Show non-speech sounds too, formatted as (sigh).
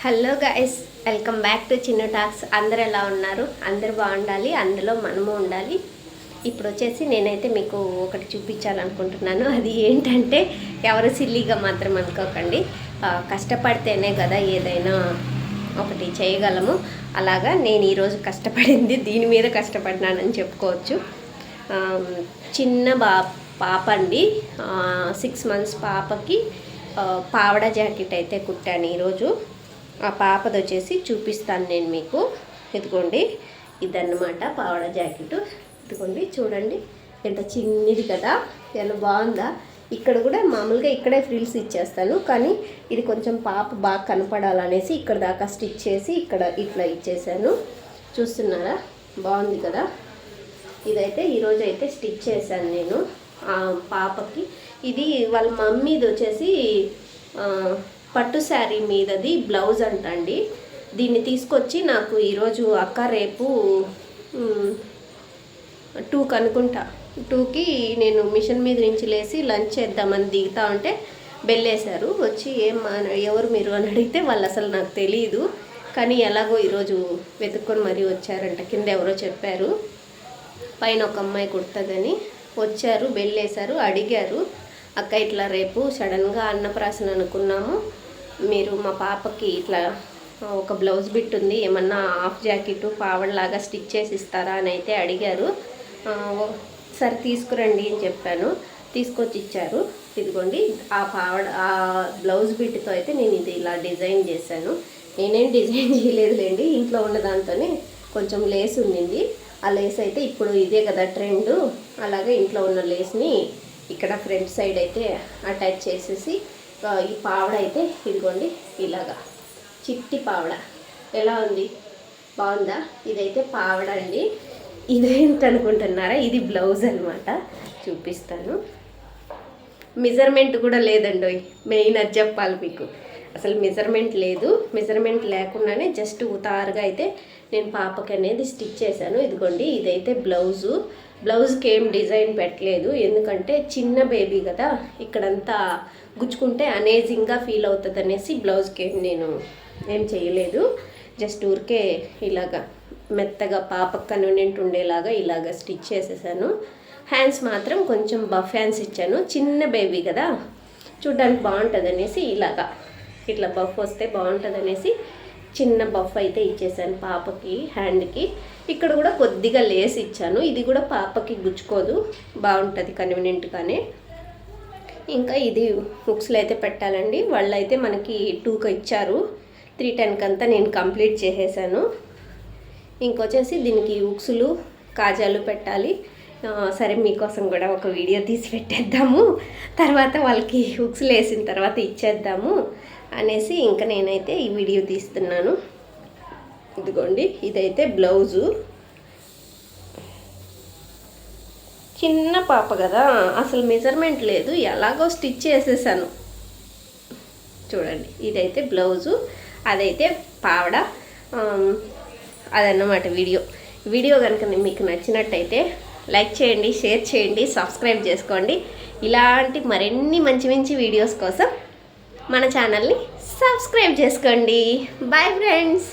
Hello guys welcome back to Chinna talks అందరు ఎలా ఉన్నారు? అందరు బాగుండాలి. అందులో మనము ఉండాలి. ఇప్పుడు వచ్చేసి నేనైతే మీకు ఒకటి చూపించాలనుకుంటున్నాను. అది ఏంటంటే ఎవరు సిల్లీగా మాత్రం అనుకోకండి. కష్టపడితేనే కదా ఏదైనా ఒకటి చేయగలము. అలాగా నేను ఈరోజు కష్టపడింది దీని మీద కష్టపడినానని చెప్పుకోవచ్చు. చిన్న బా పాప అండి సిక్స్ మంత్స్ పాపకి పావడ జాకెట్ అయితే కుట్టాను ఈరోజు ఆ పాపది వచ్చేసి చూపిస్తాను నేను మీకు. ఇదిగోండి ఇదన్నమాట పావడ జాకెట్. ఇదిగోండి చూడండి ఎంత చిన్నది కదా ఎలా బాగుందా. ఇక్కడ కూడా మామూలుగా ఇక్కడే ఫ్రిల్స్ ఇచ్చేస్తాను కానీ ఇది కొంచెం పాప బాగా కనపడాలనేసి ఇక్కడ దాకా స్టిచ్ చేసి ఇక్కడ ఇట్లా ఇచ్చేసాను. చూస్తున్నారా? బాగుంది కదా. ఇదైతే ఈరోజు అయితే స్టిచ్ చేశాను నేను ఆ పాపకి. ఇది వాళ్ళ మమ్మీది వచ్చేసి పట్టు శారీ మీదది బ్లౌజ్ అంటండి. దీన్ని తీసుకొచ్చి నాకు ఈరోజు అక్క రేపు టూకి అనుకుంటా. టూకి నేను మిషన్ మీద నుంచి లేచి లంచ్ చేద్దామని దిగుతా ఉంటే బెల్లేశారు. వచ్చి ఏం మా- ఎవరు మీరు అని అడిగితే వాళ్ళు అసలు నాకు తెలియదు కానీ ఎలాగో ఈరోజు వెతుక్కొని మరీ వచ్చారంట. కింద ఎవరో చెప్పారు. పైన ఒక అమ్మాయి కుడుతుందని వచ్చారు బెల్లేశారు అడిగారు. అక్క ఇట్లా రేపు సడన్గా అన్నప్రాసన అనుకున్నాము. మీరు మా పాపకి ఇట్లా ఒక బ్లౌజ్ బిట్ ఉంది. ఏమన్నా హాఫ్ జాకెట్ పావడలాగా స్టిచ్ చేసి ఇస్తారా అని అయితే అడిగారు. సరే తీసుకురండి అని చెప్పాను. తీసుకొచ్చి ఇచ్చారు. ఇదిగోండి ఆ పావడ ఆ బ్లౌజ్ బిట్తో అయితే నేను ఇది ఇలా డిజైన్ చేశాను. నేనేం డిజైన్ (laughs) చేయలేదులేండి. ఇంట్లో ఉన్న దాంతోనే కొంచెం లేస్ ఉండింది. ఆ లేస్ అయితే ఇప్పుడు ఇదే కదా ట్రెండ్ అలాగే ఇంట్లో ఉన్న లేస్ని ఇక్కడ ఫ్రంట్ సైడ్ అయితే అటాచ్ చేసేసి ఈ పావడ అయితే ఇదిగోండి ఇలాగా. చిట్టి పావడ. ఎలా ఉంది? బాగుందా? ఇదైతే పావడ అండి. ఇదేంటనుకుంటున్నారా ఇది బ్లౌజ్ అనమాట చూపిస్తాను. మెజర్మెంట్ కూడా లేదండి మెయిన్ అది చెప్పాలి మీకు. అసలు మెజర్మెంట్ లేదు. మెజర్మెంట్ లేకుండానే జస్ట్ ఉతారుగా అయితే నేను పాపకి అనేది స్టిచ్ చేశాను. ఇదిగోండి ఇదైతే బ్లౌజు బ్లౌజ్కి ఏం డిజైన్ పెట్టలేదు. ఎందుకంటే చిన్న బేబీ కదా ఇక్కడంతా గుచ్చుకుంటే అనేజింగ్గా ఫీల్ అవుతుంది అనేసి బ్లౌజ్కి ఏం నేను ఏం చేయలేదు. జస్ట్ ఊరికే ఇలాగా మెత్తగా పాపకు కన్వీనియంట్ ఉండేలాగా ఇలాగా స్టిచ్ చేసేసాను. హ్యాండ్స్ మాత్రం కొంచెం బఫ్ హ్యాండ్స్ ఇచ్చాను. చిన్న బేబీ కదా చూడ్డానికి బాగుంటుంది అనేసి ఇలాగా. ఇట్లా బఫ్ వస్తే బాగుంటుంది అనేసి చిన్న బఫ్ అయితే ఇచ్చేసాను పాపకి హ్యాండ్కి ఇక్కడ కూడా కొద్దిగా లేస్ ఇచ్చాను. ఇది కూడా పాపకి గుచ్చుకోదు. బాగుంటుంది కన్వీనియంట్గానే ఇంకా ఇది బుక్స్లో అయితే పెట్టాలండి. వాళ్ళు అయితే మనకి టూకి ఇచ్చారు. త్రీ టెన్కి అంతా నేను కంప్లీట్ చేసేసాను. ఇంకొచ్చేసి దీనికి ఉక్సులు కాజాలు పెట్టాలి. సరే మీకోసం కూడా ఒక వీడియో తీసి పెట్టేద్దాము. తర్వాత వాళ్ళకి హుక్స్ వేసిన తర్వాత ఇచ్చేద్దాము అనేసి ఇంకా నేనైతే ఈ వీడియో తీస్తున్నాను. ఇదిగోండి ఇదైతే బ్లౌజు. చిన్న పాప కదా అసలు మెజర్మెంట్ లేదు ఎలాగో స్టిచ్ చేసేసాను. చూడండి ఇదైతే బ్లౌజు అదైతే పావడ. అదన్నమాట వీడియో. వీడియో కనుక మీకు నచ్చినట్టయితే లైక్ చేయండి షేర్ చేయండి సబ్స్క్రైబ్ చేసుకోండి. ఇలాంటి మరిన్ని మంచి మంచి వీడియోస్ కోసం మన ఛానల్ని సబ్స్క్రైబ్ చేసుకోండి. Bye friends